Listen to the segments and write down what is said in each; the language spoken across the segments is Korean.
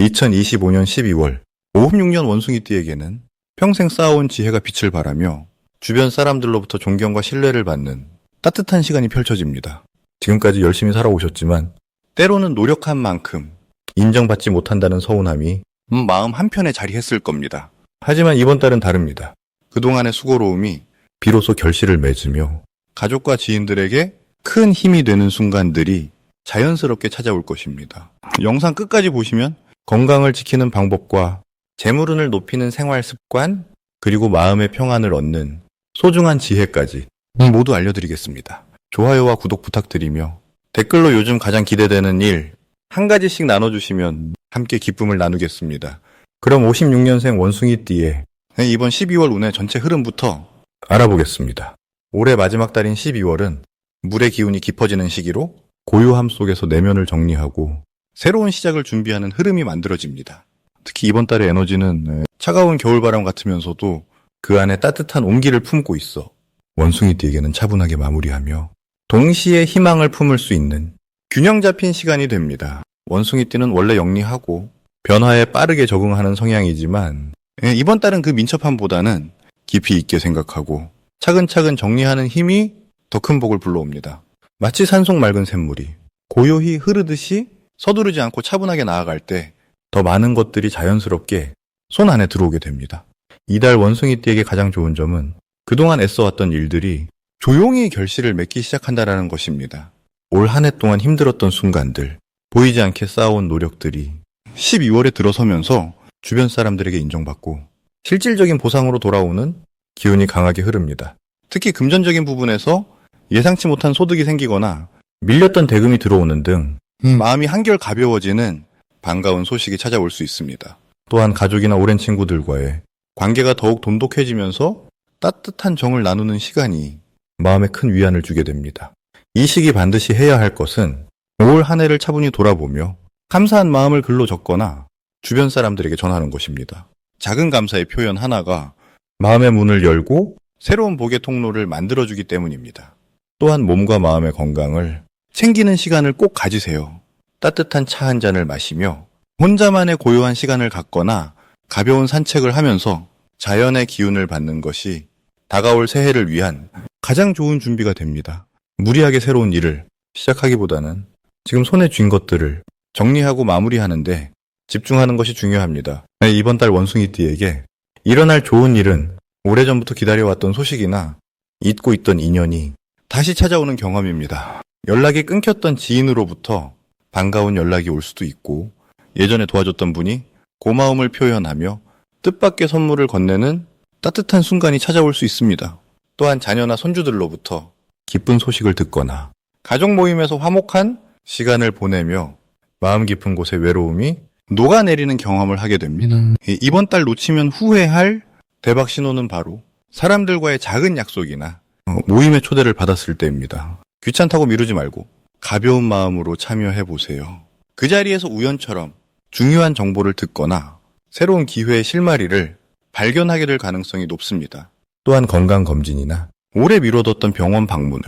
2025년 12월 56년 원숭이띠에게는 평생 쌓아온 지혜가 빛을 발하며 주변 사람들로부터 존경과 신뢰를 받는 따뜻한 시간이 펼쳐집니다. 지금까지 열심히 살아오셨지만 때로는 노력한 만큼 인정받지 못한다는 서운함이 음, 마음 한편에 자리했을 겁니다. 하지만 이번 달은 다릅니다. 그동안의 수고로움이 비로소 결실을 맺으며 가족과 지인들에게 큰 힘이 되는 순간들이 자연스럽게 찾아올 것입니다. 영상 끝까지 보시면 건강을 지키는 방법과 재물운을 높이는 생활 습관, 그리고 마음의 평안을 얻는 소중한 지혜까지 모두 알려드리겠습니다. 좋아요와 구독 부탁드리며 댓글로 요즘 가장 기대되는 일 한 가지씩 나눠주시면 함께 기쁨을 나누겠습니다. 그럼 56년생 원숭이띠의 이번 12월 운의 전체 흐름부터 알아보겠습니다. 올해 마지막 달인 12월은 물의 기운이 깊어지는 시기로 고요함 속에서 내면을 정리하고 새로운 시작을 준비하는 흐름이 만들어집니다. 특히 이번 달의 에너지는 차가운 겨울바람 같으면서도 그 안에 따뜻한 온기를 품고 있어 원숭이띠에게는 차분하게 마무리하며 동시에 희망을 품을 수 있는 균형 잡힌 시간이 됩니다. 원숭이띠는 원래 영리하고 변화에 빠르게 적응하는 성향이지만 예, 이번 달은 그 민첩함보다는 깊이 있게 생각하고 차근차근 정리하는 힘이 더 큰 복을 불러옵니다. 마치 산속 맑은 샘물이 고요히 흐르듯이 서두르지 않고 차분하게 나아갈 때 더 많은 것들이 자연스럽게 손 안에 들어오게 됩니다. 이달 원숭이띠에게 가장 좋은 점은 그동안 애써왔던 일들이 조용히 결실을 맺기 시작한다라는 것입니다. 올 한 해 동안 힘들었던 순간들, 보이지 않게 쌓아온 노력들이 12월에 들어서면서 주변 사람들에게 인정받고 실질적인 보상으로 돌아오는 기운이 강하게 흐릅니다. 특히 금전적인 부분에서 예상치 못한 소득이 생기거나 밀렸던 대금이 들어오는 등 마음이 한결 가벼워지는 반가운 소식이 찾아올 수 있습니다. 또한 가족이나 오랜 친구들과의 관계가 더욱 돈독해지면서 따뜻한 정을 나누는 시간이 마음에 큰 위안을 주게 됩니다. 이 시기 반드시 해야 할 것은 올 한 해를 차분히 돌아보며 감사한 마음을 글로 적거나 주변 사람들에게 전하는 것입니다. 작은 감사의 표현 하나가 마음의 문을 열고 새로운 복의 통로를 만들어주기 때문입니다. 또한 몸과 마음의 건강을 챙기는 시간을 꼭 가지세요. 따뜻한 차 한 잔을 마시며 혼자만의 고요한 시간을 갖거나 가벼운 산책을 하면서 자연의 기운을 받는 것이 다가올 새해를 위한 가장 좋은 준비가 됩니다. 무리하게 새로운 일을 시작하기보다는 지금 손에 쥔 것들을 정리하고 마무리하는데 집중하는 것이 중요합니다. 네, 이번 달 원숭이띠에게 일어날 좋은 일은 오래전부터 기다려왔던 소식이나 잊고 있던 인연이 다시 찾아오는 경험입니다. 연락이 끊겼던 지인으로부터 반가운 연락이 올 수도 있고 예전에 도와줬던 분이 고마움을 표현하며 뜻밖의 선물을 건네는 따뜻한 순간이 찾아올 수 있습니다. 또한 자녀나 손주들로부터 기쁜 소식을 듣거나 가족 모임에서 화목한 시간을 보내며 마음 깊은 곳의 외로움이 녹아내리는 경험을 하게 됩니다. 이- 이번 달 놓치면 후회할 대박 신호는 바로 사람들과의 작은 약속이나 어, 모임의 초대를 받았을 때입니다. 귀찮다고 미루지 말고 가벼운 마음으로 참여해 보세요. 그 자리에서 우연처럼 중요한 정보를 듣거나 새로운 기회의 실마리를 발견하게 될 가능성이 높습니다. 또한 건강검진이나 오래 미뤄뒀던 병원 방문을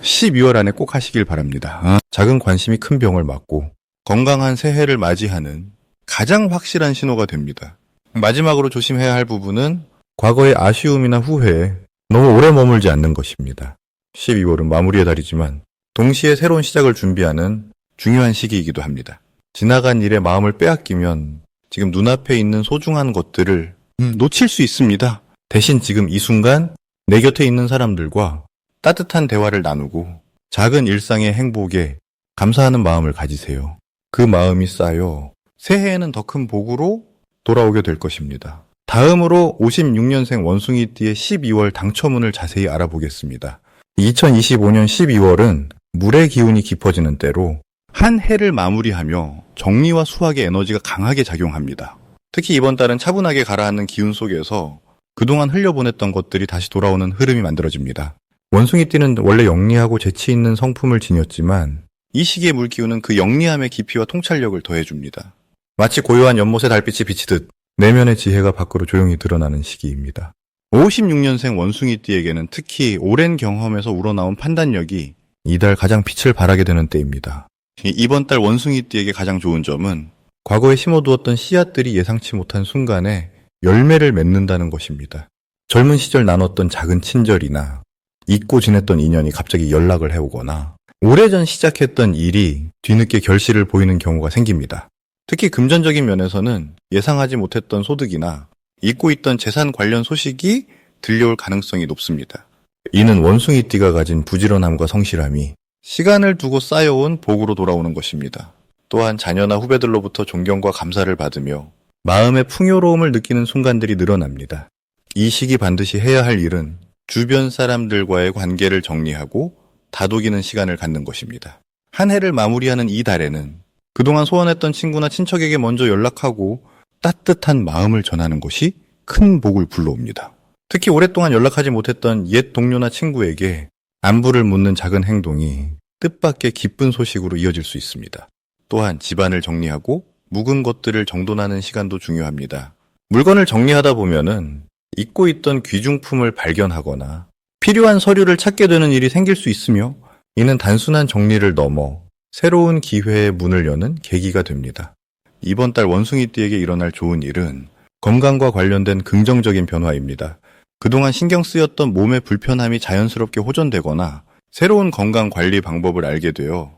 12월 안에 꼭 하시길 바랍니다. 아, 작은 관심이 큰 병을 맞고 건강한 새해를 맞이하는 가장 확실한 신호가 됩니다. 마지막으로 조심해야 할 부분은 과거의 아쉬움이나 후회에 너무 오래 머물지 않는 것입니다. 12월은 마무리의 달이지만 동시에 새로운 시작을 준비하는 중요한 시기이기도 합니다. 지나간 일에 마음을 빼앗기면 지금 눈앞에 있는 소중한 것들을 음, 놓칠 수 있습니다. 대신 지금 이 순간 내 곁에 있는 사람들과 따뜻한 대화를 나누고 작은 일상의 행복에 감사하는 마음을 가지세요. 그 마음이 쌓여 새해에는 더 큰 복으로 돌아오게 될 것입니다. 다음으로 56년생 원숭이띠의 12월 당첨운을 자세히 알아보겠습니다. 2025년 12월은 물의 기운이 깊어지는 때로 한 해를 마무리하며 정리와 수학의 에너지가 강하게 작용합니다. 특히 이번 달은 차분하게 가라앉는 기운 속에서 그동안 흘려보냈던 것들이 다시 돌아오는 흐름이 만들어집니다. 원숭이 띠는 원래 영리하고 재치 있는 성품을 지녔지만 이 시기의 물기운은 그 영리함의 깊이와 통찰력을 더해줍니다. 마치 고요한 연못의 달빛이 비치듯 내면의 지혜가 밖으로 조용히 드러나는 시기입니다. 56년생 원숭이띠에게는 특히 오랜 경험에서 우러나온 판단력이 이달 가장 빛을 발하게 되는 때입니다. 이번 달 원숭이띠에게 가장 좋은 점은 과거에 심어두었던 씨앗들이 예상치 못한 순간에 열매를 맺는다는 것입니다. 젊은 시절 나눴던 작은 친절이나 잊고 지냈던 인연이 갑자기 연락을 해오거나 오래전 시작했던 일이 뒤늦게 결실을 보이는 경우가 생깁니다. 특히 금전적인 면에서는 예상하지 못했던 소득이나 잊고 있던 재산 관련 소식이 들려올 가능성이 높습니다. 이는 원숭이 띠가 가진 부지런함과 성실함이 시간을 두고 쌓여온 복으로 돌아오는 것입니다. 또한 자녀나 후배들로부터 존경과 감사를 받으며 마음의 풍요로움을 느끼는 순간들이 늘어납니다. 이 시기 반드시 해야 할 일은 주변 사람들과의 관계를 정리하고 다독이는 시간을 갖는 것입니다. 한 해를 마무리하는 이 달에는 그동안 소원했던 친구나 친척에게 먼저 연락하고 따뜻한 마음을 전하는 것이 큰 복을 불러옵니다. 특히 오랫동안 연락하지 못했던 옛 동료나 친구에게 안부를 묻는 작은 행동이 뜻밖의 기쁜 소식으로 이어질 수 있습니다. 또한 집안을 정리하고 묵은 것들을 정돈하는 시간도 중요합니다. 물건을 정리하다 보면은 잊고 있던 귀중품을 발견하거나 필요한 서류를 찾게 되는 일이 생길 수 있으며 이는 단순한 정리를 넘어 새로운 기회의 문을 여는 계기가 됩니다. 이번 달 원숭이띠에게 일어날 좋은 일은 건강과 관련된 긍정적인 변화입니다. 그동안 신경 쓰였던 몸의 불편함이 자연스럽게 호전되거나 새로운 건강 관리 방법을 알게 되어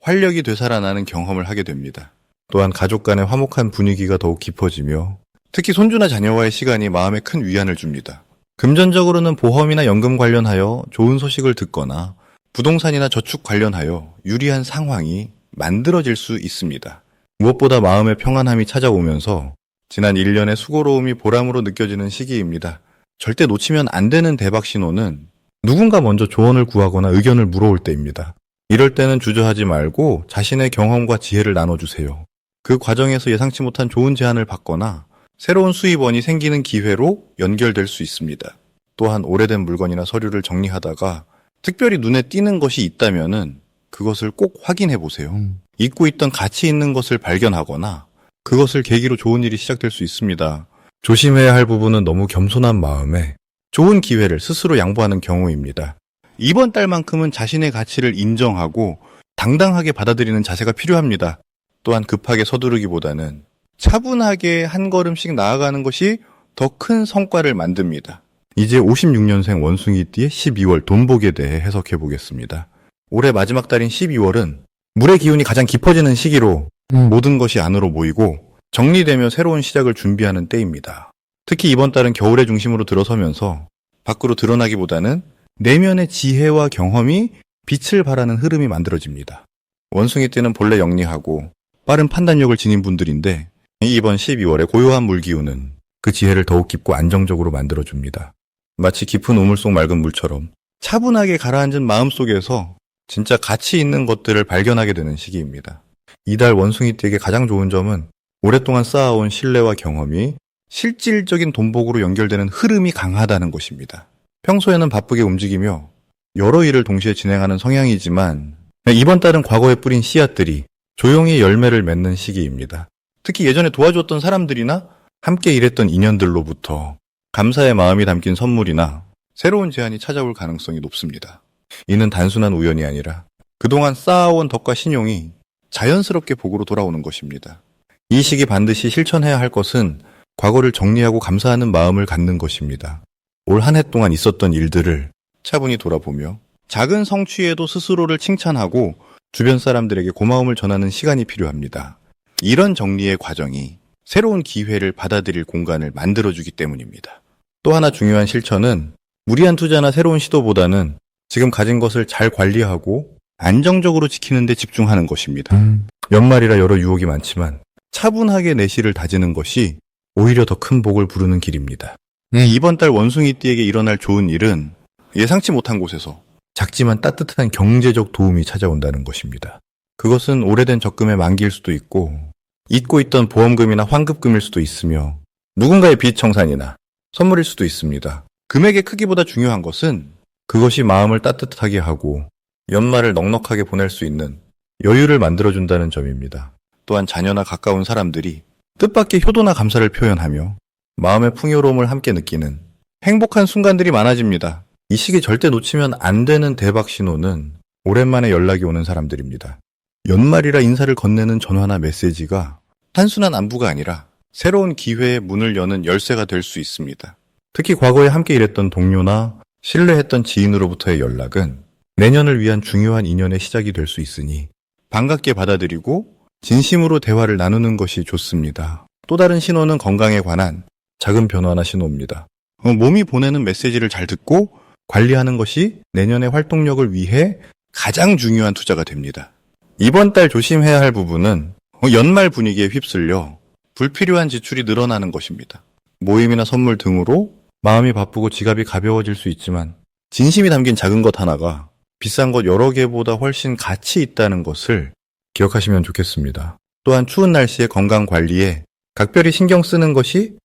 활력이 되살아나는 경험을 하게 됩니다. 또한 가족 간의 화목한 분위기가 더욱 깊어지며 특히 손주나 자녀와의 시간이 마음에 큰 위안을 줍니다. 금전적으로는 보험이나 연금 관련하여 좋은 소식을 듣거나 부동산이나 저축 관련하여 유리한 상황이 만들어질 수 있습니다. 무엇보다 마음의 평안함이 찾아오면서 지난 1년의 수고로움이 보람으로 느껴지는 시기입니다. 절대 놓치면 안 되는 대박 신호는 누군가 먼저 조언을 구하거나 의견을 물어올 때입니다. 이럴 때는 주저하지 말고 자신의 경험과 지혜를 나눠주세요. 그 과정에서 예상치 못한 좋은 제안을 받거나 새로운 수입원이 생기는 기회로 연결될 수 있습니다. 또한 오래된 물건이나 서류를 정리하다가 특별히 눈에 띄는 것이 있다면은 그것을 꼭 확인해 보세요. 잊고 있던 가치 있는 것을 발견하거나 그것을 계기로 좋은 일이 시작될 수 있습니다. 조심해야 할 부분은 너무 겸손한 마음에 좋은 기회를 스스로 양보하는 경우입니다. 이번 달만큼은 자신의 가치를 인정하고 당당하게 받아들이는 자세가 필요합니다. 또한 급하게 서두르기보다는 차분하게 한 걸음씩 나아가는 것이 더 큰 성과를 만듭니다. 이제 56년생 원숭이띠의 12월 돈복에 대해 해석해 보겠습니다. 올해 마지막 달인 12월은 물의 기운이 가장 깊어지는 시기로 모든 것이 안으로 모이고 정리되며 새로운 시작을 준비하는 때입니다. 특히 이번 달은 겨울의 중심으로 들어서면서 밖으로 드러나기보다는 내면의 지혜와 경험이 빛을 발하는 흐름이 만들어집니다. 원숭이 띠는 본래 영리하고 빠른 판단력을 지닌 분들인데 이번 12월에 고요한 물기운은 그 지혜를 더욱 깊고 안정적으로 만들어줍니다. 마치 깊은 우물 속 맑은 물처럼 차분하게 가라앉은 마음 속에서 진짜 가치 있는 것들을 발견하게 되는 시기입니다. 이달 원숭이띠에게 가장 좋은 점은 오랫동안 쌓아온 신뢰와 경험이 실질적인 돈복으로 연결되는 흐름이 강하다는 것입니다. 평소에는 바쁘게 움직이며 여러 일을 동시에 진행하는 성향이지만 이번 달은 과거에 뿌린 씨앗들이 조용히 열매를 맺는 시기입니다. 특히 예전에 도와주었던 사람들이나 함께 일했던 인연들로부터 감사의 마음이 담긴 선물이나 새로운 제안이 찾아올 가능성이 높습니다. 이는 단순한 우연이 아니라 그동안 쌓아온 덕과 신용이 자연스럽게 복으로 돌아오는 것입니다. 이 시기 반드시 실천해야 할 것은 과거를 정리하고 감사하는 마음을 갖는 것입니다. 올 한 해 동안 있었던 일들을 차분히 돌아보며 작은 성취에도 스스로를 칭찬하고 주변 사람들에게 고마움을 전하는 시간이 필요합니다. 이런 정리의 과정이 새로운 기회를 받아들일 공간을 만들어주기 때문입니다. 또 하나 중요한 실천은 무리한 투자나 새로운 시도보다는 지금 가진 것을 잘 관리하고 안정적으로 지키는 데 집중하는 것입니다. 연말이라 여러 유혹이 많지만 차분하게 내실을 다지는 것이 오히려 더 큰 복을 부르는 길입니다. 이번 달 원숭이띠에게 일어날 좋은 일은 예상치 못한 곳에서 작지만 따뜻한 경제적 도움이 찾아온다는 것입니다. 그것은 오래된 적금의 만기일 수도 있고 잊고 있던 보험금이나 환급금일 수도 있으며 누군가의 빚 청산이나 선물일 수도 있습니다. 금액의 크기보다 중요한 것은 그것이 마음을 따뜻하게 하고 연말을 넉넉하게 보낼 수 있는 여유를 만들어준다는 점입니다. 또한 자녀나 가까운 사람들이 뜻밖의 효도나 감사를 표현하며 마음의 풍요로움을 함께 느끼는 행복한 순간들이 많아집니다. 이 시기 절대 놓치면 안 되는 대박 신호는 오랜만에 연락이 오는 사람들입니다. 연말이라 인사를 건네는 전화나 메시지가 단순한 안부가 아니라 새로운 기회의 문을 여는 열쇠가 될 수 있습니다. 특히 과거에 함께 일했던 동료나 신뢰했던 지인으로부터의 연락은 내년을 위한 중요한 인연의 시작이 될 수 있으니 반갑게 받아들이고 진심으로 대화를 나누는 것이 좋습니다. 또 다른 신호는 건강에 관한 작은 변화나 신호입니다. 어, 몸이 보내는 메시지를 잘 듣고 관리하는 것이 내년의 활동력을 위해 가장 중요한 투자가 됩니다. 이번 달 조심해야 할 부분은 어, 연말 분위기에 휩쓸려 불필요한 지출이 늘어나는 것입니다. 모임이나 선물 등으로 마음이 바쁘고 지갑이 가벼워질 수 있지만 진심이 담긴 작은 것 하나가 비싼 것 여러 개보다 훨씬 가치 있다는 것을 기억하시면 좋겠습니다. 또한 추운 날씨의 건강 관리에 각별히 신경 쓰는 것이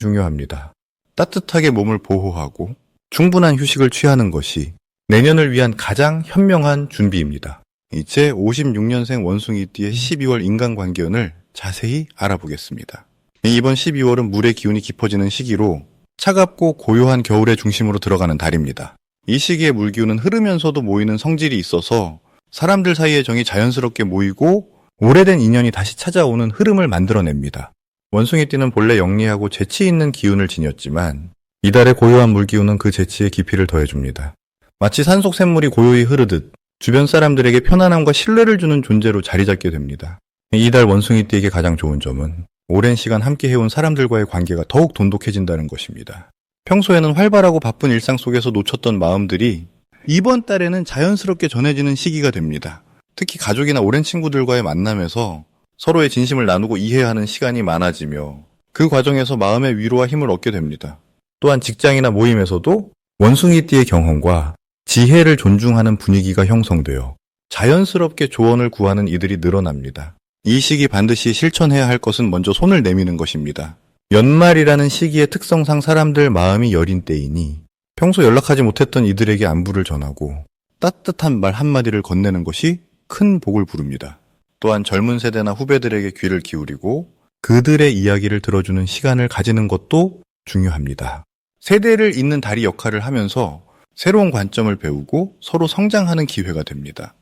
중요합니다. 따뜻하게 몸을 보호하고 충분한 휴식을 취하는 것이 내년을 위한 가장 현명한 준비입니다. 이제 56년생 원숭이띠의 12월 인간관계운을 자세히 알아보겠습니다. 이번 12월은 물의 기운이 깊어지는 시기로 차갑고 고요한 겨울의 중심으로 들어가는 달입니다. 이 시기에 물기운은 흐르면서도 모이는 성질이 있어서 사람들 사이의 정이 자연스럽게 모이고 오래된 인연이 다시 찾아오는 흐름을 만들어냅니다. 원숭이 띠는 본래 영리하고 재치 있는 기운을 지녔지만 이달의 고요한 물기운은 그 재치에 깊이를 더해줍니다. 마치 산속 샘물이 고요히 흐르듯 주변 사람들에게 편안함과 신뢰를 주는 존재로 자리 잡게 됩니다. 이달 원숭이띠에게 가장 좋은 점은 오랜 시간 함께 해온 사람들과의 관계가 더욱 돈독해진다는 것입니다. 평소에는 활발하고 바쁜 일상 속에서 놓쳤던 마음들이 이번 달에는 자연스럽게 전해지는 시기가 됩니다. 특히 가족이나 오랜 친구들과의 만남에서 서로의 진심을 나누고 이해하는 시간이 많아지며 그 과정에서 마음의 위로와 힘을 얻게 됩니다. 또한 직장이나 모임에서도 원숭이띠의 경험과 지혜를 존중하는 분위기가 형성되어 자연스럽게 조언을 구하는 이들이 늘어납니다. 이 시기 반드시 실천해야 할 것은 먼저 손을 내미는 것입니다. 연말이라는 시기의 특성상 사람들 마음이 여린 때이니 평소 연락하지 못했던 이들에게 안부를 전하고 따뜻한 말 한마디를 건네는 것이 큰 복을 부릅니다. 또한 젊은 세대나 후배들에게 귀를 기울이고 그들의 이야기를 들어주는 시간을 가지는 것도 중요합니다. 세대를 잇는 다리 역할을 하면서 새로운 관점을 배우고 서로 성장하는 기회가 됩니다.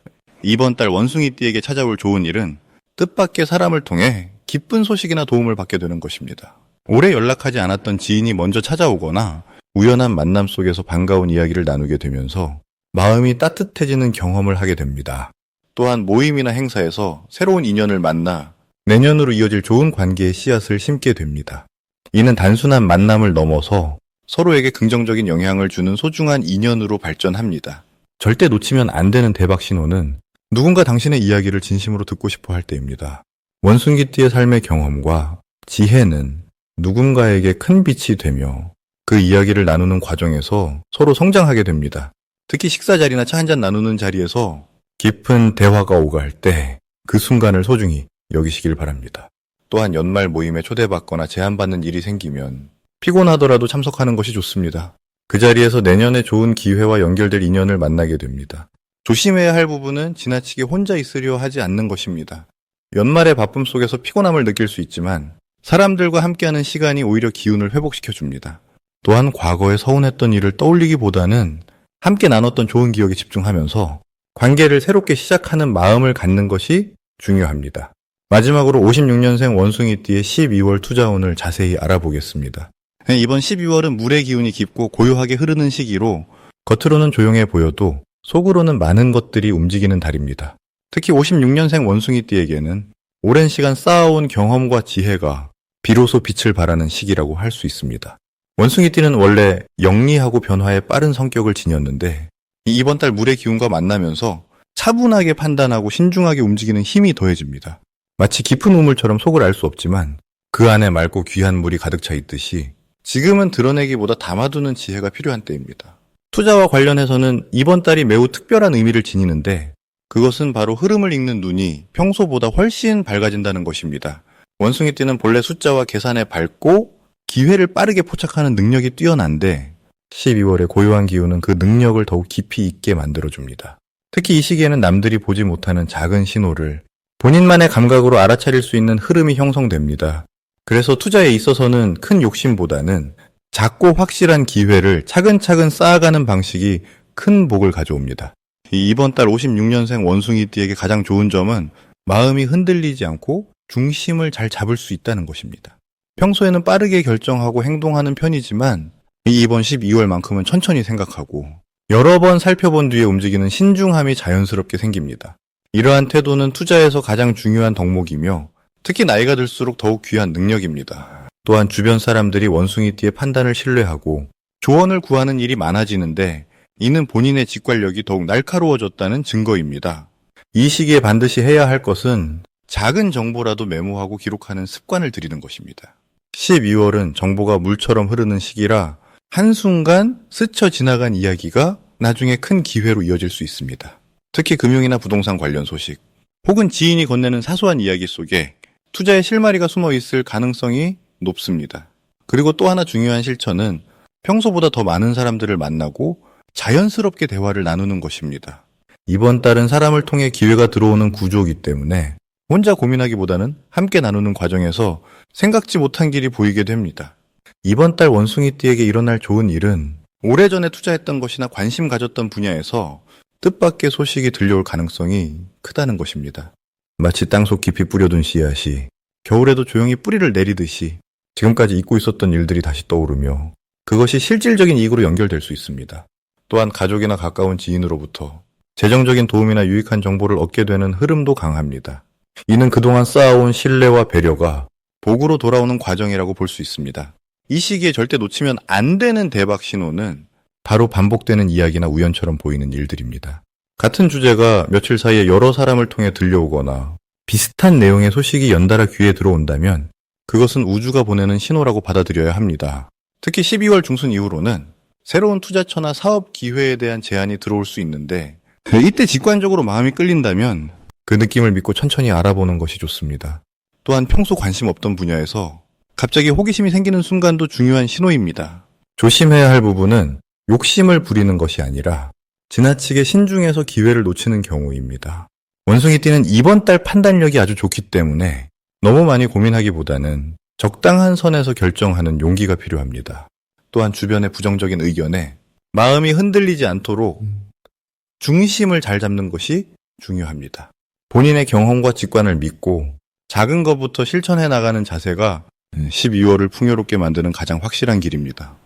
이번 달 원숭이띠에게 찾아올 좋은 일은 뜻밖의 사람을 통해 기쁜 소식이나 도움을 받게 되는 것입니다. 오래 연락하지 않았던 지인이 먼저 찾아오거나 우연한 만남 속에서 반가운 이야기를 나누게 되면서 마음이 따뜻해지는 경험을 하게 됩니다. 또한 모임이나 행사에서 새로운 인연을 만나 내년으로 이어질 좋은 관계의 씨앗을 심게 됩니다. 이는 단순한 만남을 넘어서 서로에게 긍정적인 영향을 주는 소중한 인연으로 발전합니다. 절대 놓치면 안 되는 대박 신호는 누군가 당신의 이야기를 진심으로 듣고 싶어 할 때입니다. 원숭이띠의 삶의 경험과 지혜는 누군가에게 큰 빛이 되며 그 이야기를 나누는 과정에서 서로 성장하게 됩니다. 특히 식사 자리나 차 한 잔 나누는 자리에서 깊은 대화가 오갈 때 그 순간을 소중히 여기시길 바랍니다. 또한 연말 모임에 초대받거나 제안받는 일이 생기면 피곤하더라도 참석하는 것이 좋습니다. 그 자리에서 내년에 좋은 기회와 연결될 인연을 만나게 됩니다. 조심해야 할 부분은 지나치게 혼자 있으려 하지 않는 것입니다. 연말의 바쁨 속에서 피곤함을 느낄 수 있지만 사람들과 함께하는 시간이 오히려 기운을 회복시켜 줍니다. 또한 과거에 서운했던 일을 떠올리기보다는 함께 나눴던 좋은 기억에 집중하면서 관계를 새롭게 시작하는 마음을 갖는 것이 중요합니다. 마지막으로 56년생 원숭이띠의 12월 투자운을 자세히 알아보겠습니다. 네, 이번 12월은 물의 기운이 깊고 고요하게 흐르는 시기로 겉으로는 조용해 보여도 속으로는 많은 것들이 움직이는 달입니다. 특히 56년생 원숭이띠에게는 오랜 시간 쌓아온 경험과 지혜가 비로소 빛을 발하는 시기라고 할 수 있습니다. 원숭이띠는 원래 영리하고 변화에 빠른 성격을 지녔는데 이번 달 물의 기운과 만나면서 차분하게 판단하고 신중하게 움직이는 힘이 더해집니다. 마치 깊은 우물처럼 속을 알 수 없지만 그 안에 맑고 귀한 물이 가득 차 있듯이 지금은 드러내기보다 담아두는 지혜가 필요한 때입니다. 투자와 관련해서는 이번 달이 매우 특별한 의미를 지니는데 그것은 바로 흐름을 읽는 눈이 평소보다 훨씬 밝아진다는 것입니다. 원숭이 띠는 본래 숫자와 계산에 밝고 기회를 빠르게 포착하는 능력이 뛰어난데 12월의 고요한 기운은 그 능력을 더욱 깊이 있게 만들어줍니다. 특히 이 시기에는 남들이 보지 못하는 작은 신호를 본인만의 감각으로 알아차릴 수 있는 흐름이 형성됩니다. 그래서 투자에 있어서는 큰 욕심보다는 작고 확실한 기회를 차근차근 쌓아가는 방식이 큰 복을 가져옵니다. 이번 달 56년생 원숭이띠에게 가장 좋은 점은 마음이 흔들리지 않고 중심을 잘 잡을 수 있다는 것입니다. 평소에는 빠르게 결정하고 행동하는 편이지만 이번 12월만큼은 천천히 생각하고 여러 번 살펴본 뒤에 움직이는 신중함이 자연스럽게 생깁니다. 이러한 태도는 투자에서 가장 중요한 덕목이며 특히 나이가 들수록 더욱 귀한 능력입니다. 또한 주변 사람들이 원숭이띠의 판단을 신뢰하고 조언을 구하는 일이 많아지는데 이는 본인의 직관력이 더욱 날카로워졌다는 증거입니다. 이 시기에 반드시 해야 할 것은 작은 정보라도 메모하고 기록하는 습관을 들이는 것입니다. 12월은 정보가 물처럼 흐르는 시기라 한순간 스쳐 지나간 이야기가 나중에 큰 기회로 이어질 수 있습니다. 특히 금융이나 부동산 관련 소식, 혹은 지인이 건네는 사소한 이야기 속에 투자의 실마리가 숨어 있을 가능성이 높습니다. 그리고 또 하나 중요한 실천은 평소보다 더 많은 사람들을 만나고 자연스럽게 대화를 나누는 것입니다. 이번 달은 사람을 통해 기회가 들어오는 구조이기 때문에 혼자 고민하기보다는 함께 나누는 과정에서 생각지 못한 길이 보이게 됩니다. 이번 달 원숭이띠에게 일어날 좋은 일은 오래전에 투자했던 것이나 관심 가졌던 분야에서 뜻밖의 소식이 들려올 가능성이 크다는 것입니다. 마치 땅속 깊이 뿌려둔 씨앗이 겨울에도 조용히 뿌리를 내리듯이 지금까지 잊고 있었던 일들이 다시 떠오르며 그것이 실질적인 이익으로 연결될 수 있습니다. 또한 가족이나 가까운 지인으로부터 재정적인 도움이나 유익한 정보를 얻게 되는 흐름도 강합니다. 이는 그동안 쌓아온 신뢰와 배려가 복으로 돌아오는 과정이라고 볼 수 있습니다. 이 시기에 절대 놓치면 안 되는 대박 신호는 바로 반복되는 이야기나 우연처럼 보이는 일들입니다. 같은 주제가 며칠 사이에 여러 사람을 통해 들려오거나 비슷한 내용의 소식이 연달아 귀에 들어온다면 그것은 우주가 보내는 신호라고 받아들여야 합니다. 특히 12월 중순 이후로는 새로운 투자처나 사업 기회에 대한 제안이 들어올 수 있는데 이때 직관적으로 마음이 끌린다면 그 느낌을 믿고 천천히 알아보는 것이 좋습니다. 또한 평소 관심 없던 분야에서 갑자기 호기심이 생기는 순간도 중요한 신호입니다. 조심해야 할 부분은 욕심을 부리는 것이 아니라 지나치게 신중해서 기회를 놓치는 경우입니다. 원숭이띠는 이번 달 판단력이 아주 좋기 때문에 너무 많이 고민하기보다는 적당한 선에서 결정하는 용기가 필요합니다. 또한 주변의 부정적인 의견에 마음이 흔들리지 않도록 중심을 잘 잡는 것이 중요합니다. 본인의 경험과 직관을 믿고 작은 것부터 실천해 나가는 자세가 12월을 풍요롭게 만드는 가장 확실한 길입니다.